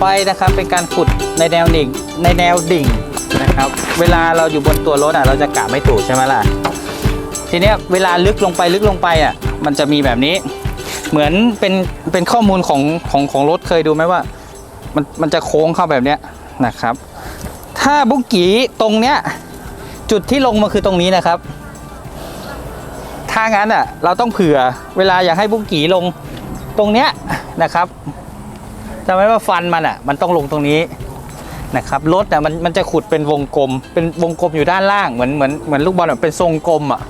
ไปนะครับเป็นการขุดในแนวดิ่งในแนวดิ่งนะครับ เวลาเราอยู่บนตัวรถอะเราจะกะไม่ถูกใช่ไหมล่ะทีเนี้ยเวลาลึกลงไปลึกลงไปอะมันจะมีแบบนี้ เหมือนเป็นเป็นข้อมูลของของของรถเคยดูไหมว่า มันมันจะโค้งเข้าแบบเนี้ยนะครับ ถ้าบุกกี้ตรงเนี้ยจุดที่ลงมาคือตรงนี้นะครับ ถ้างั้นอะเราต้องเผื่อเวลาอยากให้บุกกี้ลงตรงเนี้ยนะครับ จำไว้ว่าฟันมันอะมันต้องลงตรงนี้นะครับรถอะมันมันจะขุดเป็นวงกลม เป็นวงกลมอยู่ด้านล่างเหมือนเหมือนเหมือนลูกบอลแบบเป็นทรงกลมอะ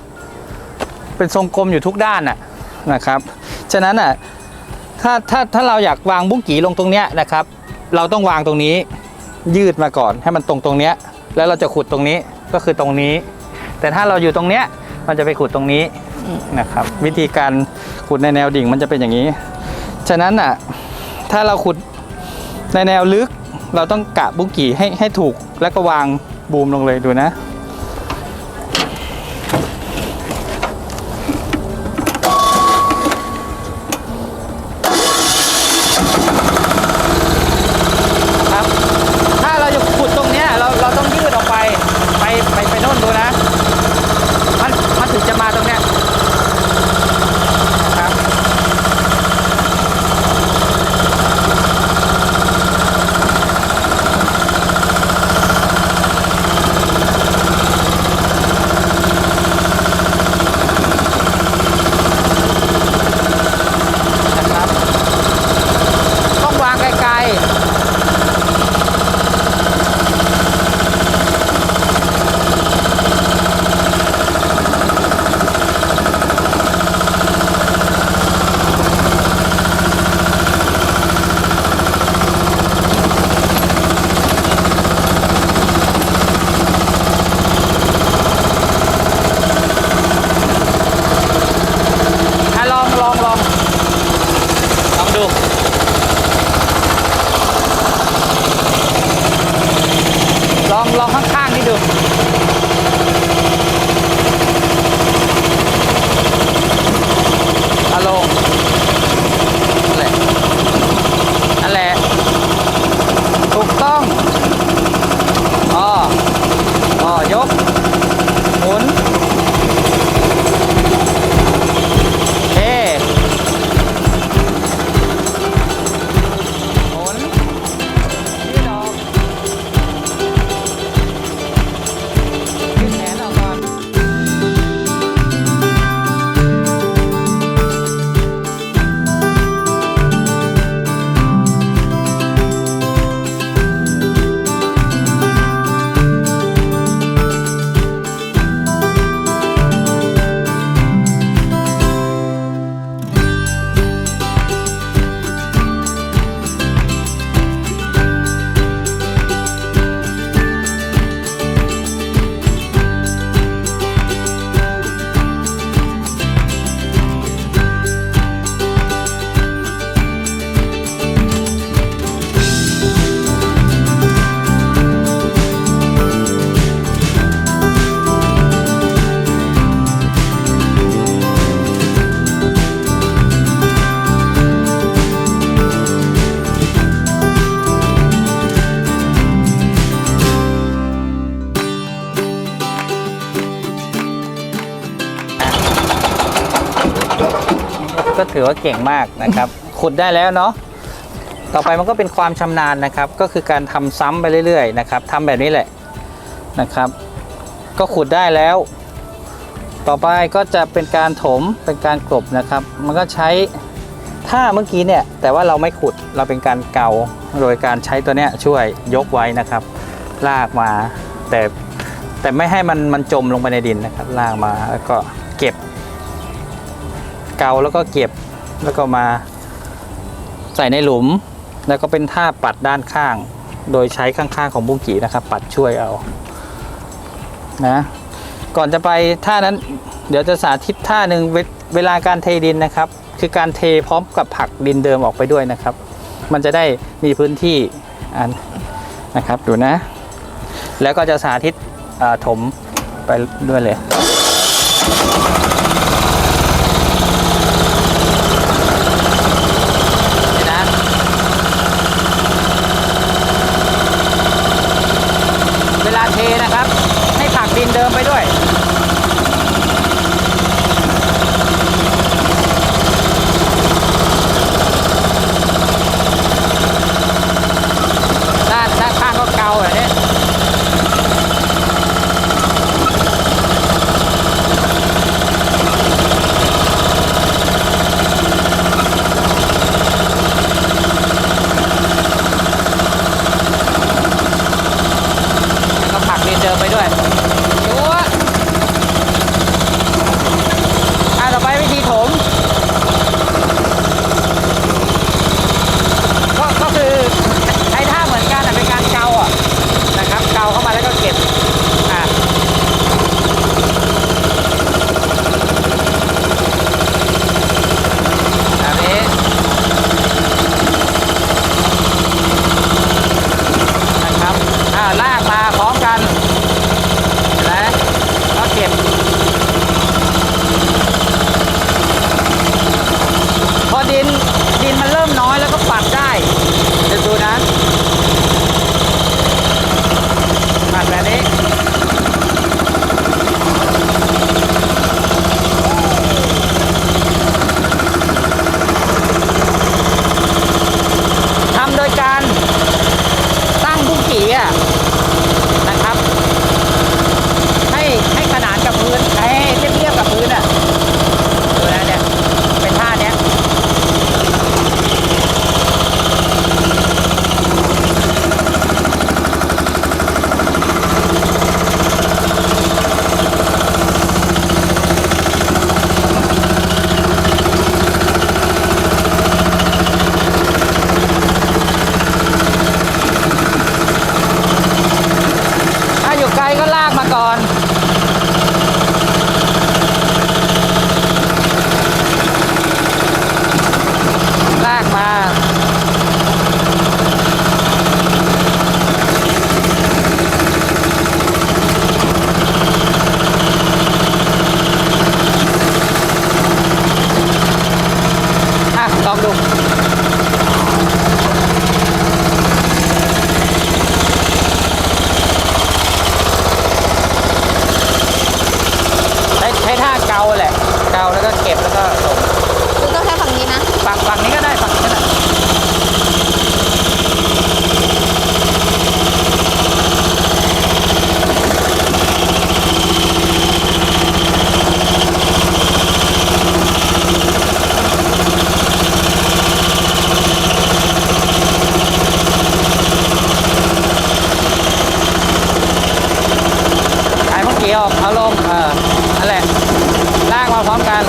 เป็นทรงกลมอยู่ทุกด้านอะนะครับฉะนั้นอะถ้าถ้าถ้าเราอยากวางบุ้งกีลงตรงเนี้ยนะครับ เราต้องวางตรงนี้ยืดมาก่อนให้มันตรงตรงเนี้ยแล้วเราจะขุดตรงนี้ก็คือตรงนี้ แต่ถ้าเราอยู่ตรงเนี้ยมันจะไปขุดตรงนี้นะครับ วิธีการขุดในแนวดิ่งมันจะเป็นอย่างนี้ ฉะนั้นอะ ถ้าเราขุดในแนวลึก เราต้องกะบุ้งกี่ให้ให้ถูกแล้วก็วางบูมลงเลยดูนะ ครับ ถ้าเราจะขุดตรงเนี้ยเราเราต้องยืดออกไป ไปไปไปโน่นดูนะ มันมันถึงจะมาตรงเนี้ยครับ นะครับ ต้องวางไกลๆ อะลองลองลองลองดู ลอง ล ถือว่าเก่งมากนะครับ ขุดได้แล้วเนาะต่อไปมันก็เป็นความชำนาญนะครับ ก็คือการทำซ้ำไปเรื่อยๆนะครับทำแบบนี้แหละนะครับ ก็ขุดได้แล้ว ต่อไปก็จะเป็นการถมเป็นการกลบนะครับ มันก็ใช้ถ้าเมื่อกี้เนี่ยแต่ว่าเราไม่ขุดเราเป็นการเกาโดยการใช้ตัวเนี้ยช่วยยกไว้นะครับ ลากมาแต่แต่ไม่ให้มันมันจมลงไปในดินนะครับ ลากมาแล้วก็เก็บ เกาแล้วก็เก็บ แล้วก็มาใส่ในหลุม แล้วก็เป็นท่าปัดด้านข้าง โดยใช้ข้างๆของบุ้งกีนะครับ ปัดช่วยเอานะก่อนจะไปท่านั้นเดี๋ยวจะสาธิตท่าหนึ่งเวเวลาการเทดินนะครับ คือการเทพร้อมกับผลักดินเดิมออกไปด้วยนะครับ มันจะได้มีพื้นที่อันนะครับดูนะ แล้วก็จะสาธิตถมไปด้วยเลย นี่นะ ลาเท นะครับ ให้ผักดินเดิมไปด้วย ด้านด้านข้างก็เกาแบบนี้แล้วก็ผลักดินเดิมไปด้วยดูว่าอะต่อไปวิธีถม ก็ก็คือใช้ท่าเหมือนกันแต่เป็นการเกาอะ นะครับเกาเข้ามาแล้วก็เก็บอะแบบนี้นะครับอ่าลากมาพร้อมกันเห็นไหมก็เก็บ พอดินดินมันเริ่มน้อยแล้วก็ปรับได้เดี๋ยวดูนะปรับแบบนี้ ทำโดยการตั้งบุ้งกี่อะนะครับ ให้ให้ขนานกับพื้นให้เทียบเทียบกับพื้นอะดูนะเนี่ยเป็นท่าเนี้ย ถ้าอยู่ไกลก็ลากมาก่อน ลากมา อะ ลองดู ใช้ใช้ท่าเกาแหละ เกาแล้วก็เก็บแล้วก็ส่ง คือต้องใช้ฝั่งนี้นะ ฝั่งฝั่งนี้ก็ได้ฝั่งนี้ก็ได้เมื่อกี้ออกเอาลงเออนั่นแหละลากมาพร้อมกัน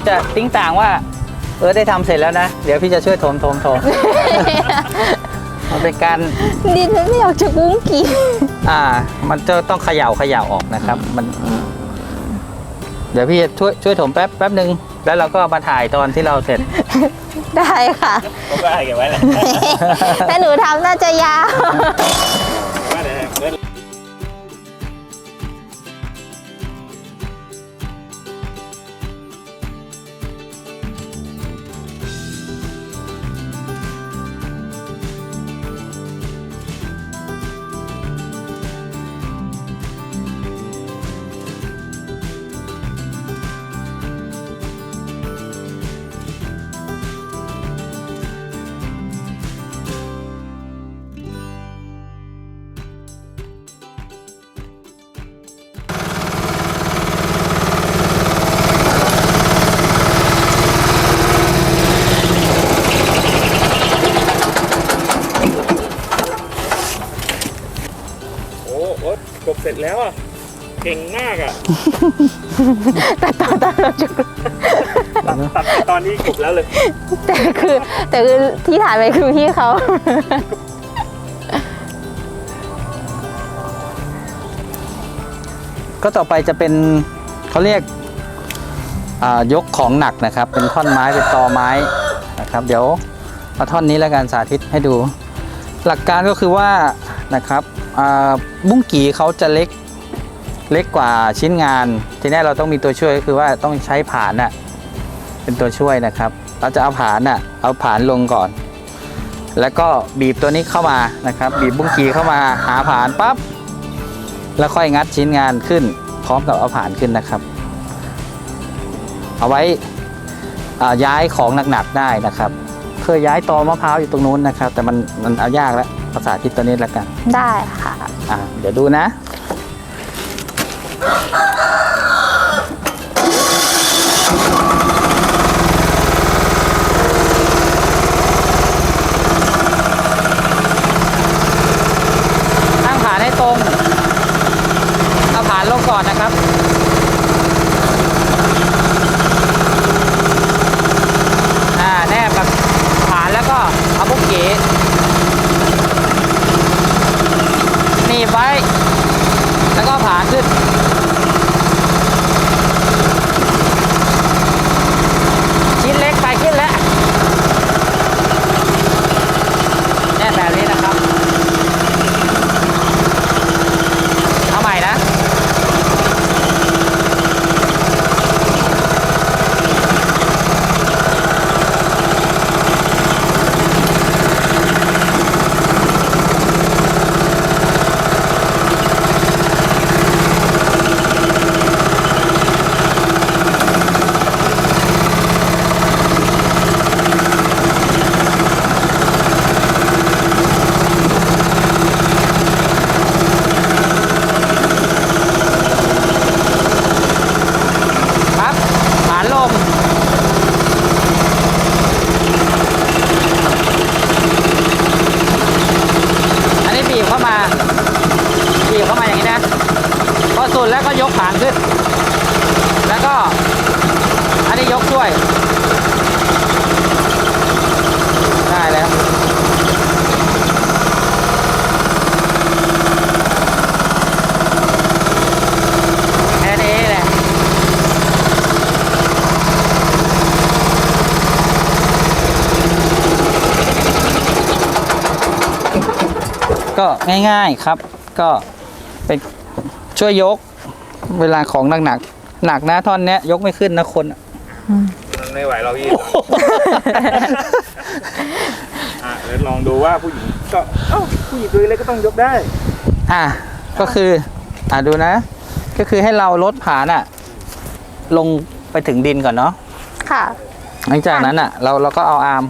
ยวจะติ้งต่างว่า เออได้ทำเสร็จแล้วนะ เดี๋ยวพี่จะช่วยโถมโถมโถมมันเป็นการดินมันไม่ออกจากบุ้งกี่อ่า มันจะต้องเขย่าเขย่าออกนะครับ มัน เดี๋ยวพี่จะช่วยช่วยโถมแป๊บแป๊บหนึ่งแล้วเราก็มาถ่ายตอนที่เราเสร็จ ได้ค่ะผมก็ให้เก็บไว้แหละถ้าหนูทำน่าจะยาว แต่ตอนตอนเราจะตัดตัดไปตอนนี้กบแล้วเลย แต่คือ แต่คือที่ถ่ายไปคือพี่เขา ก็ต่อไปจะเป็นเขาเรียกอ่ายกของหนักนะครับ เป็นท่อนไม้เป็นตอไม้นะครับ เดี๋ยวมาท่อนนี้แล้วกันสาธิตให้ดู หลักการก็คือว่านะครับอ่าบุ้งกีเขาจะเล็ก เล็กกว่าชิ้นงาน ทีนี้เราต้องมีตัวช่วยก็คือว่าต้องใช้ผานน่ะเป็นตัวช่วยนะครับ เราจะเอาผานน่ะเอาผานลงก่อน แล้วก็บีบตัวนี้เข้ามานะครับ บีบบุ้งกีเข้ามาหาผานปั๊บแล้วค่อยงัดชิ้นงานขึ้น พร้อมกับเอาผ่านขึ้นนะครับ เอาไว้อ่าย้ายของหนักๆได้นะครับเคยย้ายตอมะพร้าวอยู่ตรงนู้นนะครับ แต่มันมันเอายากแล้วภาษาทิศตัวนี้แล้วกัน ได้ค่ะอะเดี๋ยวดูนะ ตั้งฐานให้ตรงเอาฐานลงก่อนนะครับ อ่า แนบกับฐานแล้วก็เอาบุกเก๋หนีบไว้ แล้วก็ผ่านขึ้น ชิ้นเล็กไปขึ้นแล้วแน่แบบนี้นะครับ เอาใหม่นะ ปั๊บฐานลม อันนี้บีบเข้ามา บีบเข้ามาอย่างนี้นะ พอ สุดแล้วก็ยกฐานขึ้น แล้วก็อันนี้ยกช่วย ได้แล้ว แค่นี้แหละ ก็ง่ายๆครับ ก็เป็นช่วยยก เวลาของหนักหนักๆหนักนะท่อนเนี้ยยกไม่ขึ้นนะคนอะมันไม่ไหวเราอีกอะเดี๋ยวลองดูว่าผู้หญิงก็เอ้าผู้หญิงตัวเล็กก็ต้องยกได้ อะก็คือ อะดูนะ ก็คือให้เราลดผานอะ ลงไปถึงดินก่อนเนาะค่ะ หลังจากนั้นอะ เราเราก็เอาอาร์ม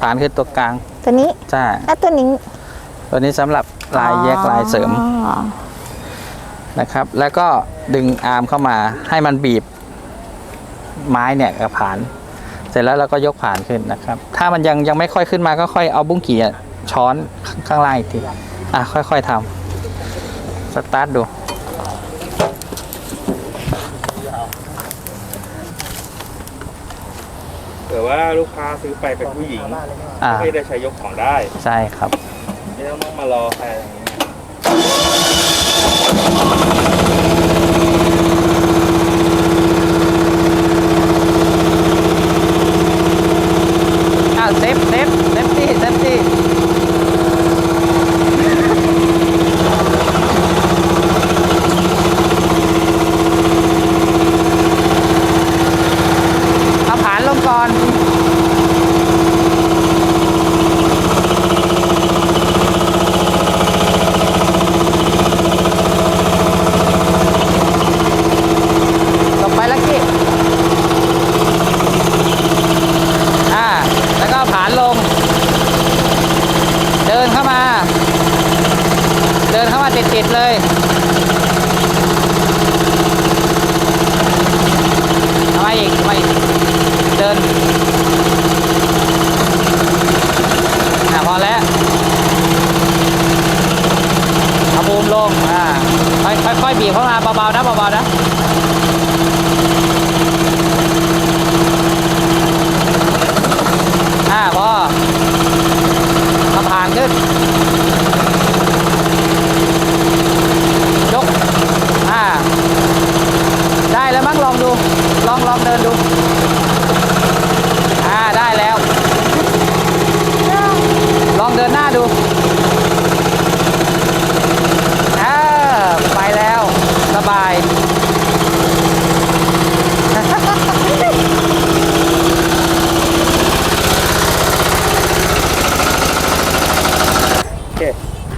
ผานขึ้นตัวกลาง ตัวนี้ใช่แล้วตัวนี้ ตัวนี้สำหรับลายแยกลายเสริมอ๋อ นะครับ แล้วก็ดึงอาร์มเข้ามาให้มันบีบไม้เนี่ยกับผาน เสร็จแล้วเราก็ยกผานขึ้นนะครับ ถ้ามันยังยังไม่ค่อยขึ้นมาก็ค่อยเอาบุ้งกี่อะช้อนข้างล่างอีกทีอะค่อยๆทำสตาร์ทดูเผื่อว่าลูกค้าซื้อไปเป็นผู้หญิงอ่าไม่ได้ใช้ยกของได้ ใช่ครับ ไม่ต้องมารอใครอย่างนี้อ้าว เซฟเซฟเซฟตี้เซฟตี้เอาผานลงก่อน ต่อไปลักกี้ อ่า แล้วก็ผานลง เดินเข้ามา เดินเข้ามาติดๆเลย เอามาอีกเอามาอีก เดิน อ่าพอแล้วเอาบูม มลงอ่าค่อยค่อยค่อยบีบเข้ามาเบาๆนะเบาๆนะอ่าพอมาผ่านขึ้น ยก อ่า ได้แล้วมั้งลองดู ลองลองเดินดู อ่า ได้แล้ว ลองเดินหน้าดูอ่าไปแล้ว สบาย โอเค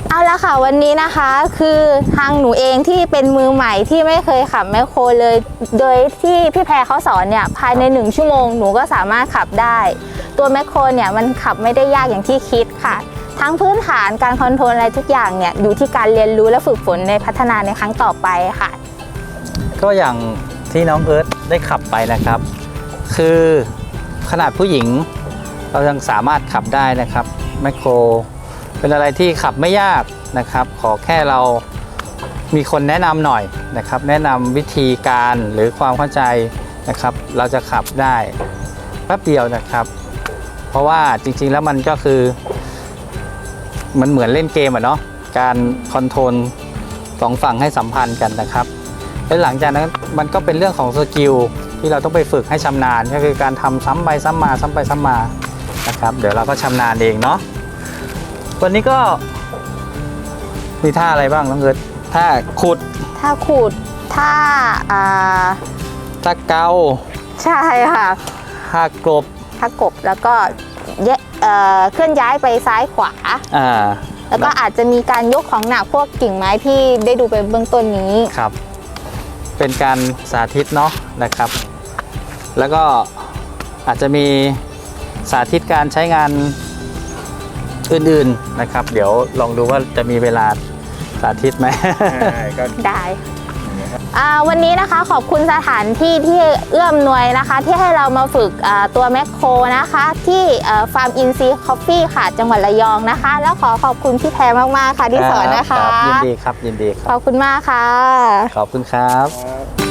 เอาละค่ะ วันนี้นะคะคือทางหนูเองที่เป็นมือใหม่ที่ไม่เคยขับแมคโครเลย โดยที่พี่แพรเขาสอนเนี่ยภายในหนึ่งชั่วโมงหนูก็สามารถขับได้ ตัวแมคโครเนี่ยมันขับไม่ได้ยากอย่างที่คิดค่ะ ทั้งพื้นฐานการคอนโทรลอะไรทุกอย่างเนี่ยอยู่ที่การเรียนรู้และฝึกฝนในพัฒนาในครั้งต่อไปค่ะ ก็อย่างที่น้องเอิร์ธได้ขับไปนะครับ คือขนาดผู้หญิงเรายังสามารถขับได้นะครับแมคโครเป็นอะไรที่ขับไม่ยาก นะครับ ขอแค่เรามีคนแนะนำหน่อยนะครับ แนะนำวิธีการหรือความเข้าใจนะครับ เราจะขับได้แป๊บเดียวนะครับ เพราะว่าจริงๆแล้วมันก็คือ มันเหมือนเล่นเกมอะเนาะการคอนโทรลสองฝั่งให้สัมพันธ์กันนะครับและหลังจากนั้นมันก็เป็นเรื่องของสกิลที่เราต้องไปฝึกให้ชำนาญก็คือการทำซ้ำไปซ้ำมา ซ้ำไปซ้ำมานะครับ เดี๋ยวเราก็ชำนาญเองเนาะวันนี้ก็ มีท่าอะไรบ้างน้องเอิร์ธท่าขุดถ้าขูดถ้าอ่าท่าเกาใช่ค่ะท่ากลบถ้ากบแล้วก็แยะเอ่อเคลื่อนย้ายไปซ้ายขวา อ่าแล้วก็อาจจะมีการยกของหนักพวกกิ่งไม้ที่ได้ดูไปเบื้องต้นนี้ ครับ เป็นการสาธิตเนาะนะครับ แล้วก็อาจจะมีสาธิตการใช้งานอื่นๆนะครับ เดี๋ยวลองดูว่าจะมีเวลา สาธิตไหมใช่ก็ได้อ่าวันนี้นะคะขอบคุณสถานที่ที่เอื้อมหน่วยนะคะ ที่ให้เรามาฝึกอ่าตัวแมคโครนะคะ ที่ฟาร์มอินซีคอฟฟี่ค่ะจังหวัดระยองนะคะ แล้วขอขอบคุณพี่แพรมาก ๆ ค่ะที่สอนนะคะรับยินดีครับยินดีคขรับอบคุณมากค่ะ ขอบคุณครับอ่า